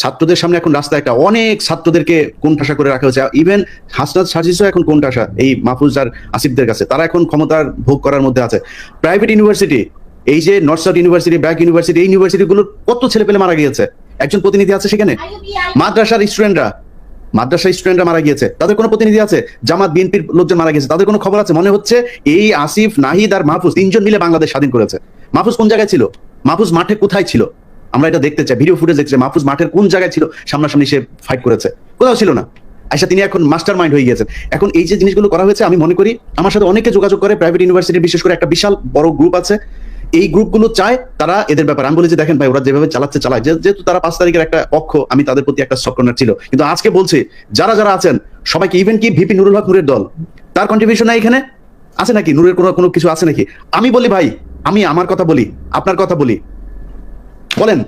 ছাত্রদের সামনে এখন রাস্তায় একটা অনেক ছাত্রদেরকে কোণঠাসা করে রাখা হয়েছে। ইভেন হাসনাত সাজিসও এখন কোণঠাসা, এই মাহফুজ আর আসিফদের কাছে। তারা এখন ক্ষমতার ভোগ করার মধ্যে আছে। প্রাইভেট ইউনিভার্সিটি এই যে north south university BRAC university এই ইউনিভার্সিটিগুলোর কত ছেলে পেলে মারা গিয়েছে? একজন প্রতিনিধি আছে সেখানে? মাদ্রাসার স্টুডেন্টরা মাদ্রাসা স্টুডেন্টরা মারা গিয়েছে। তাদের কোনো প্রতিনিধি আছে? জামাত, বিএনপির লোকজন মারা গেছে তাদের কোনো খবর আছে? মনে হচ্ছে এই আসিফ, নাহিদ আর মাহফুজ তিনজন মিলে বাংলাদেশ স্বাধীন করেছে। মাহফুজ কোন জায়গায় ছিল? মাহফুজ মাঠে কোথায় ছিল? আমরা এটা দেখতে চাই ভিডিও ফুটেজ দেখতে চাই। মাহফুজ মাঠের কোন জায়গায় ছিল? সামনাসামনি সে ফাইট করেছে। কোথাও ছিল না। আচ্ছা তিনি এখন মাস্টার মাইন্ড হয়ে গিয়েছেন। এখন এই যে জিনিসগুলো করা হয়েছে, আমি মনে করি আমার সাথে অনেকে যোগাযোগ করে প্রাইভেট ইউনিভার্সিটি বিশেষ করে একটা বিশাল বড় গ্রুপ আছে। এই গ্রুপগুলো চায় তারা এদের ব্যাপারে। আমি বলেছি দেখেন ভাই, ওরা যেভাবে চালাচ্ছে, চালায়। যেহেতু তারা পাঁচ তারিখের একটা পক্ষ, আমি তাদের প্রতি একটা সফটনার ছিল। কিন্তু আজকে বলছি, যারা যারা আছেন, সবাইকে ইভেন কি ভিপি নুরুল হক নুরের দল, তার কন্ট্রিবিউশন এখানে? আছে নাকি? নুরের কোনো কোনো কিছু আছে নাকি? আমি বলি ভাই, আমি আমার কথা বলি, আপনার কথা বলি। বলেন,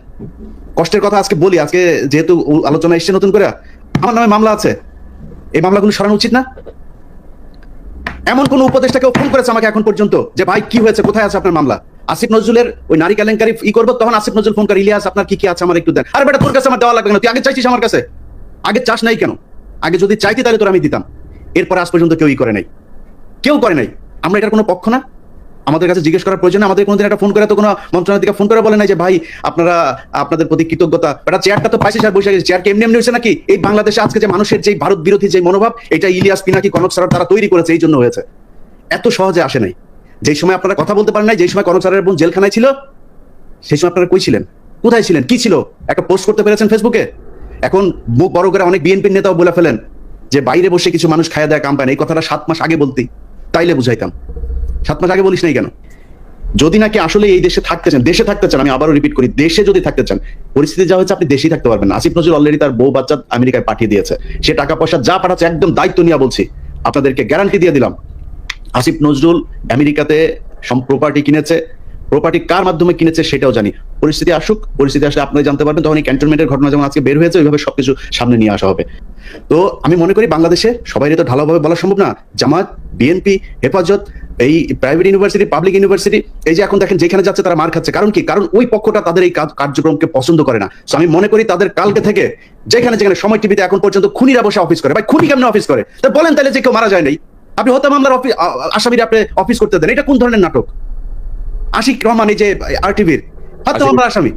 কষ্টের কথা আজকে বলি, আজকে যেহেতু আলোচনা এসছে নতুন করে, আমার নামে মামলা আছে। এই মামলাগুলো সরানো উচিত না? এমন কোন উপদেষ্টাকেও ফোন করেছে আমাকে এখন পর্যন্ত যে, ভাই, কি হয়েছে? কোথায় আছে আপনার মামলা? আসিফ নজরুলের ওই নারী কেলেঙ্কারি ই করব, তখন আসিফ নজরুল ফোন করে, ইলিয়াস, আপনার কি কি আছে? আমার একটু দেন। আরে বেটা, তোর কাছে আমার দেওয়া লাগবে না তুই আগে চাইছিস আমার কাছে? আগে চাস নাই কেন? আগে যদি চাইতি তাহলে তোর আমি দিতাম। এরপর আজ পর্যন্ত কেউই করে নাই। কেউ করে নাই। আমরা এটার কোনো পক্ষ না। আমাদের কাছে জিজ্ঞেস করার প্রয়োজন। আমাদের কোনোদিন একটা ফোন করে তো কোনো মন্ত্রণালয় থেকে ফোন করে বলে নাই যে, ভাই, আপনারা, আপনাদের প্রতি কৃতজ্ঞতা। এটা চেয়ারটা তো পাইছে স্যার বসে গেছে। চেয়ার এমনি এমনি হয়েছে নাকি? এই বাংলাদেশে আজকে যে মানুষের যে ভারত বিরোধী যে মনোভাব, এটা ইলিয়াস পিনাকি, কনক স্যার তারা তৈরি করেছে, এই জন্য হয়েছে। এত সহজে আসে নাই। যেই সময় আপনারা কথা বলতে পারেন নাই, যেই সময় কনক স্যারের বোন জেলখানায় ছিল, সেই সময় আপনারা কই ছিলেন? কোথায় ছিলেন? কি ছিল? একটা পোস্ট করতে পেরেছেন ফেসবুকে এখন মুখ বড় করে অনেক বিএনপির নেতাও বলে ফেলেন যে, বাইরে বসে কিছু মানুষ খায় দেয় কাম পায় এই কথাটা সাত মাস আগে বলতি, তাইলে বুঝাইতাম। সাত মাস আগে বলিস নাই কেন? যদি নাকি আসলে এই দেশে থাকতে চান, দেশে থাকতে চান, আমি আবারও রিপিট করি, দেশে যদি থাকতে চান, পরিস্থিতি যা হচ্ছে আপনি দেশেই থাকতে পারবেন আসিফ নজরুল অলরেডি তার বউ বাচ্চা আমেরিকায় পাঠিয়ে দিয়েছে। সে টাকা পয়সা যা পাঠাচ্ছে একদম দায়িত্ব নিয়ে বলছি। আপনাদেরকে গ্যারান্টি দিয়ে দিলাম। আসিফ নজরুল আমেরিকাতে প্রপার্টি কিনেছে। প্রপার্টি কার মাধ্যমে কিনেছে সেটাও জানি। পরিস্থিতি আসুক, পরিস্থিতি আসলে আপনি জানতে পারবেন। তখন এই ক্যান্টনমেন্টের ঘটনা যেমন আজকে বের হয়েছে, ওইভাবে সবকিছু সামনে নিয়ে আসা হবে। তো আমি মনে করি বাংলাদেশে সবাই তো ঢালাওভাবে বলা সম্ভব না। জামাত বিএনপি, হেফাজত এই প্রাইভেট ইউনিভার্সিটি পাবলিক ইউনিভার্সিটি এই যে এখন দেখেন যেখানে যাচ্ছে তারা মার খাচ্ছে। কারণ কি? কারণ ওই পক্ষটা তাদের এই কার্যক্রমকে পছন্দ করে না। তো আমি মনে করি তাদের কালকে থেকে যেখানে যেখানে সময় টিভিতে এখন পর্যন্ত খুনিরা বসে অফিস করে। ভাই খুনি কেমন অফিস করে? তা বলেন তাহলে যে কেউ মারা যায় নাই। আপনি হত্যা মামলার অফিস আসামিরা আপনি অফিস করতে দেন। এটা কোন ধরনের নাটক? আশিক রহমান এই যে আর টিভির হত্যা মামলার আসামি।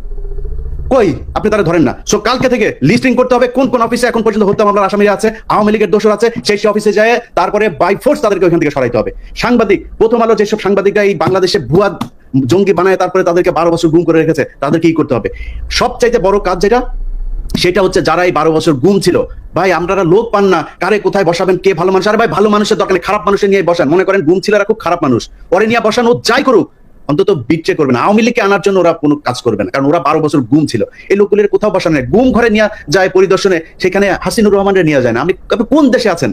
কই? আপনি তারা ধরেন না। সো কালকে থেকে লিস্টিং করতে হবে কোন কোন অফিসে এখন পর্যন্ত হত্যা মামলার আসামিরা আছে, আওয়ামী লীগের দোষর আছে, সেই সেই অফিসে যায় তারপরে বাই ফোর্স তাদেরকে ওইখান থেকে সরাইতে হবে। সাংবাদিক, প্রথম আলো যেসব সাংবাদিকরা এই বাংলাদেশে ভুয়া জঙ্গি বানায়, তারপরে তাদেরকে বারো বছর গুম করে রেখেছে তাদেরকে কি করতে হবে? সবচাইতে বড় কাজ যেটা, সেটা হচ্ছে যারা এই বারো বছর গুম ছিল, ভাই, আপনারা লোক পান না, কারে কোথায় বসাবেন, কে ভালো মানুষ? আরে ভাই, ভালো মানুষের দরকার খারাপ মানুষের নিয়ে বসান। মনে করেন গুম ছিল খুব খারাপ মানুষ। পরে নিয়ে বসান, ও যাই করুক অন্তত বিট্রে করবে না। আওয়ামী লীগকে আনার জন্য ওরা কোনো কাজ করবে না, কারণ ওরা বারো বছর গুম ছিল। এই লোকগুলির কোথাও বসানো নেই। গুম ঘরে নিয়ে যায় পরিদর্শনে, সেখানে হাসিনুর রহমানের নিয়ে যায় না। আপনি কোন দেশে আছেন?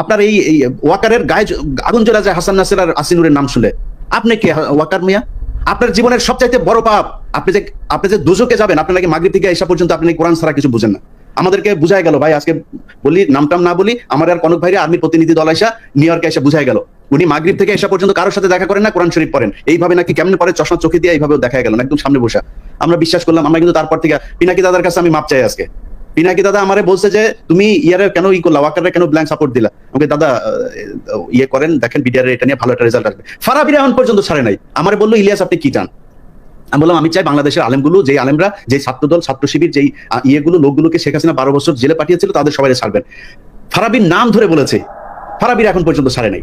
আপনার এই ওয়াকারের গায়ে আগুন জ্বলা যায় হাসান নাসির আর আসিনুরের নাম শুনলে। আপনি কে, ওয়াকার মিয়া? আপনার জীবনের সবচাইতে বড় পাপ, আপনি যে আপনি যে দুজকে যাবেন, আপনি নাকি মাগরিব থেকে এসা পর্যন্ত আপনি কোরআন ছাড়া কিছু বুঝেন না। আমাদেরকে বুঝাই গেল, ভাই, আজকে বলি, নামটাম না বলি, আমার আর কনক ভাইরা আর্মির প্রতিনিধি দল এসা, নিউ ইয়র্কে এসে বুঝাই গেল। উনি মাগরিব থেকে এসা পর্যন্ত কারোর সাথে দেখা করেন না, কোরআন শরীফ পড়েন। এইভাবে নাকি কেমন পরে চশমা চোখে দিয়ে এইভাবে দেখা গেল, একদম সামনে বসা। আমরা বিশ্বাস করলাম, আমরা কিন্তু তারপর থেকে, পিনাকি দাদার কাছে আমি মাপ চাই আজকে। পিনাকি দাদা আমারে বলছে যে, তুমি ইয়ারে কেন ই করলা ওয়াকারে কেন ব্ল্যাঙ্ক সাপোর্ট দিলা? আমাকে দাদা ইয়ে করেন, দেখেন বিডিআর এটা নিয়ে ভালো একটা রেজাল্ট আসবে। ফারাবিরা এখন পর্যন্ত ছাড়ে নাই। আমারে বলল, ইলিয়াস, আপনি কি চান? আমি বললাম, আমি চাই বাংলাদেশের আলেমগুলো যে আলেমরা যে ছাত্রদল, ছাত্র শিবির, যেই ইয়েগুলো, লোকগুলোকে শেখ হাসিনা বারো বছর জেলে পাঠিয়েছিল, তাদের সবাই ছাড়বেন। ফারাবির নাম ধরে বলেছে, ফারাবির এখন পর্যন্ত ছাড়ে নাই।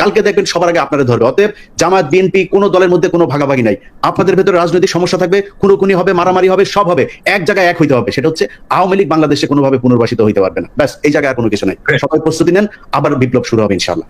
কালকে দেখবেন সবার আগে আপনারা ধরবে। অতএব জামাত বিএনপি কোনো দলের মধ্যে কোনো ভাগাভাগি নাই। আপনাদের ভেতরে রাজনৈতিক সমস্যা থাকবে খুনোখুনি হবে মারামারি হবে সব হবে। এক জায়গায় এক হইতে হবে। সেটা হচ্ছে আওয়ামী লীগ বাংলাদেশে কোনোভাবে পুনর্বাসিত হইতে পারবে না। ব্যাস এই জায়গায় আর কোনো কিছু নাই। সবাই প্রস্তুতি নেন আবার বিপ্লব শুরু হবে ইনশাআল্লাহ।